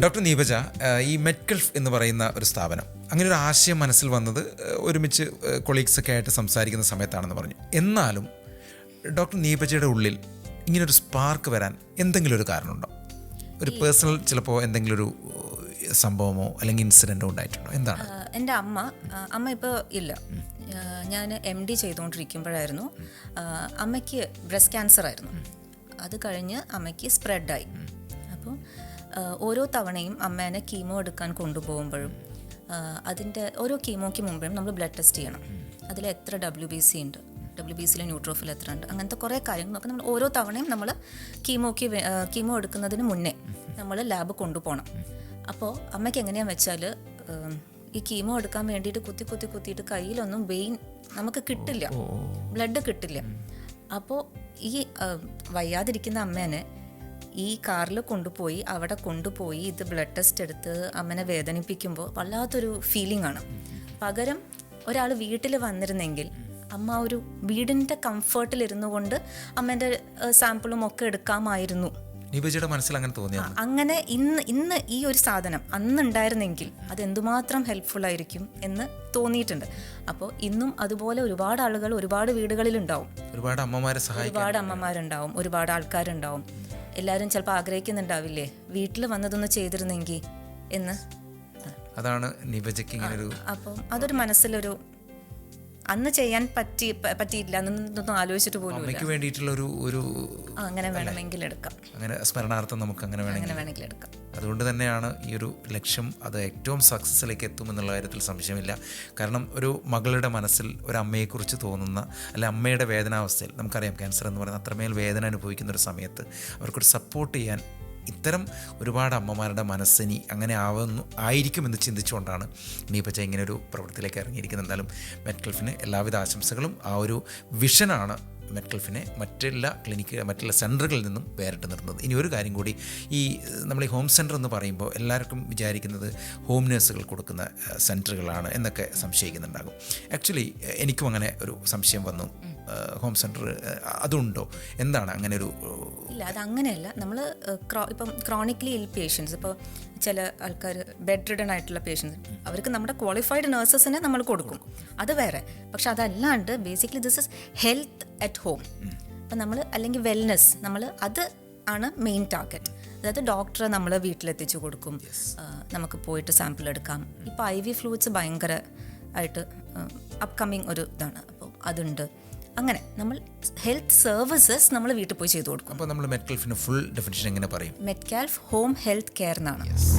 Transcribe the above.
Doctor നീപജ ഈ മെറ്റ്കൾഫ് എന്ന് പറയുന്ന ഒരു സ്ഥാപനം അങ്ങനെ ഒരു ആശയം മനസ്സിൽ വന്നത് ഒരുമിച്ച് കൊളീഗ്സൊക്കെ ആയിട്ട് സംസാരിക്കുന്ന സമയത്താണെന്ന് പറഞ്ഞു. എന്നാലും ഡോക്ടർ നീപജയുടെ ഉള്ളിൽ ഇങ്ങനൊരു സ്പാർക്ക് വരാൻ എന്തെങ്കിലും ഒരു കാരണമുണ്ടോ? ഒരു പേഴ്സണൽ ചിലപ്പോൾ എന്തെങ്കിലും ഒരു സംഭവമോ അല്ലെങ്കിൽ ഇൻസിഡന്റോ ഉണ്ടായിട്ടുണ്ടോ? എന്താണ്? എന്റെ അമ്മ അമ്മ ഇപ്പോൾ ഇല്ല. ഞാൻ എം ഡി ചെയ്തുകൊണ്ടിരിക്കുമ്പോഴായിരുന്നു അമ്മയ്ക്ക് ബ്രസ്റ്റ് ക്യാൻസർ ആയിരുന്നു. അത് കഴിഞ്ഞ് അമ്മയ്ക്ക് സ്പ്രെഡായി അപ്പോൾ ഓരോ തവണയും അമ്മേനെ കീമോ എടുക്കാൻ കൊണ്ടുപോകുമ്പോഴും അതിന്റെ ഓരോ കീമോയ്ക്ക് മുമ്പും നമ്മൾ ബ്ലഡ് ടെസ്റ്റ് ചെയ്യണം. അതിൽ എത്ര ഡബ്ല്യു ബി സി ഉണ്ട് ഡബ്ല്യു ബി സിയിലെ ന്യൂട്രോഫിൽ എത്ര ഉണ്ട് അങ്ങനത്തെ കുറേ കാര്യങ്ങളൊക്കെ നമ്മൾ ഓരോ തവണയും നമ്മൾ കീമോക്ക് കീമോ എടുക്കുന്നതിന് മുന്നേ നമ്മൾ ലാബ് കൊണ്ടുപോകണം. അപ്പോൾ അമ്മയ്ക്ക് എങ്ങനെയാണെന്ന് വെച്ചാൽ ഈ കീമോ എടുക്കാൻ വേണ്ടിയിട്ട് കുത്തി കുത്തി കുത്തിയിട്ട് കയ്യിലൊന്നും വെയിൻ നമുക്ക് കിട്ടില്ല. ബ്ലഡ് കിട്ടില്ല. അപ്പോൾ ഈ വയ്യാതിരിക്കുന്ന അമ്മേനെ ഈ കാറിൽ കൊണ്ടുപോയി അവിടെ കൊണ്ടുപോയി ഇത് ബ്ലഡ് ടെസ്റ്റ് എടുത്ത് അമ്മനെ വേദനിപ്പിക്കുമ്പോൾ വല്ലാത്തൊരു ഫീലിംഗ് ആണ്. പകരം ഒരാൾ വീട്ടിൽ വന്നിരുന്നെങ്കിൽ അമ്മ ഒരു വീടിന്റെ കംഫർട്ടിൽ ഇരുന്നു കൊണ്ട് അമ്മേന്റെ സാമ്പിളും ഒക്കെ എടുക്കാമായിരുന്നു. മനസ്സിൽ അങ്ങനെ തോന്നിയ? അങ്ങനെ ഇന്ന് ഇന്ന് ഈ ഒരു സാധനം അന്ന് ഉണ്ടായിരുന്നെങ്കിൽ അത് എന്തുമാത്രം ഹെൽപ്ഫുൾ ആയിരിക്കും എന്ന് തോന്നിയിട്ടുണ്ട്. അപ്പോൾ ഇന്നും അതുപോലെ ഒരുപാട് ആളുകൾ ഒരുപാട് വീടുകളിൽ ഉണ്ടാവും ഒരുപാട് അമ്മമാരെ സഹായിക്കും ഒരുപാട് അമ്മമാരുണ്ടാവും ഒരുപാട് ആൾക്കാരുണ്ടാവും. എല്ലാവരും ചിലപ്പോൾ ആഗ്രഹിക്കുന്നുണ്ടാവില്ലേ? വീട്ടിൽ വന്നതൊന്ന് ചെയ്തിരുന്നെങ്കിൽ എന്ന്. അതാണ് ഇങ്ങനെ ഒരു അപ്പം അതൊരു മനസ്സിലൊരു അന്ന് ചെയ്യാൻ പറ്റി പറ്റിയില്ല അന്നൊന്നും ആലോചിച്ചിട്ട് പോലും അമ്മയ്ക്ക് വേണ്ടിയിട്ടുള്ള ഒരു ഒരു അങ്ങനെ വേണമെങ്കിൽ എടുക്കാം. അങ്ങനെ സ്മരണാർത്ഥം നമുക്ക് അങ്ങനെ വേണമെങ്കിൽ എടുക്കാം. അതുകൊണ്ട് തന്നെയാണ് ഈ ഒരു ലക്ഷ്യം അത് ഏറ്റവും സക്സസ്സിലേക്ക് എത്തും എന്നുള്ള കാര്യത്തിൽ സംശയമില്ല. കാരണം ഒരു മകളുടെ മനസ്സിൽ ഒരു അമ്മയെക്കുറിച്ച് തോന്നുന്ന അല്ലെ അമ്മയുടെ വേദനാവസ്ഥയിൽ നമുക്കറിയാം ക്യാൻസർ എന്ന് പറയുന്ന അത്രമേൽ വേദന അനുഭവിക്കുന്ന ഒരു സമയത്ത് അവർക്കൊരു സപ്പോർട്ട് ചെയ്യാൻ ഇത്തരം ഒരുപാട് അമ്മമാരുടെ മനസ്സിനി അങ്ങനെ ആവുന്നു ആയിരിക്കുമെന്ന് ചിന്തിച്ചുകൊണ്ടാണ് നീപ്പച്ച ഇങ്ങനെ ഒരു പ്രവൃത്തിയിലേക്ക് ഇറങ്ങിയിരിക്കുന്നത്. എന്തായാലും മെറ്റ്കൽഫിന് എല്ലാവിധ ആശംസകളും ആ ഒരു വിഷനാണ് മെറ്റൽഫിനെ മറ്റെല്ലാ ക്ലിനിക്ക് മറ്റുള്ള സെന്ററുകളിൽ നിന്നും വേറിട്ട് നിർത്തുന്നത് ഇനി ഒരു കാര്യം കൂടി ഈ നമ്മൾ ഈ ഹോം സെന്റർ എന്ന് പറയുമ്പോൾ എല്ലാവർക്കും വിചാരിക്കുന്നത് ഹോം നേഴ്സുകൾ കൊടുക്കുന്ന സെന്ററുകളാണ് എന്നൊക്കെ സംശയിക്കുന്നുണ്ടാകും. ആക്ച്വലി എനിക്കും അങ്ങനെ ഒരു സംശയം വന്നു. ഹോം സെന്റർ അതുണ്ടോ? എന്താണ് അങ്ങനെ ഒരു ഇല്ല അത് അങ്ങനെയല്ല നമ്മൾ ക്രോ ഇപ്പം ക്രോണിക്കലി ഇൽ പേഷ്യൻസ് ഇപ്പോൾ ചില ആൾക്കാർ ബെഡ് റിഡൺ ആയിട്ടുള്ള പേഷ്യൻസ് അവർക്ക് നമ്മുടെ ക്വാളിഫൈഡ് നഴ്സസിനെ നമ്മൾ കൊടുക്കും. അത് വേറെ. പക്ഷെ അതല്ലാണ്ട് basically this is health at home അപ്പം നമ്മൾ അല്ലെങ്കിൽ വെൽനെസ് നമ്മൾ അത് ആണ് മെയിൻ ടാർഗറ്റ് അതായത് ഡോക്ടറെ നമ്മൾ വീട്ടിലെത്തിച്ചു കൊടുക്കും. നമുക്ക് പോയിട്ട് സാമ്പിൾ എടുക്കാം. ഇപ്പോൾ ഐ വി ഫ്ലൂയിഡ്സ് ഭയങ്കര ആയിട്ട് അപ്കമ്മിങ് ഒരു ഇതാണ്. അപ്പോൾ അതുണ്ട്. അങ്ങനെ നമ്മൾ ഹെൽത്ത് സർവീസസ് നമ്മൾ വീട്ടിൽ പോയി ചെയ്തു കൊടുക്കും. അപ്പോൾ നമ്മൾ മെറ്റ്കൾഫിന് ഫുൾ ഡെഫിനിഷൻ എങ്ങനെ പറയും? മെറ്റ്കാൽഫ് ഹോം ഹെൽത്ത് കെയർ എന്നാണ്. യെസ്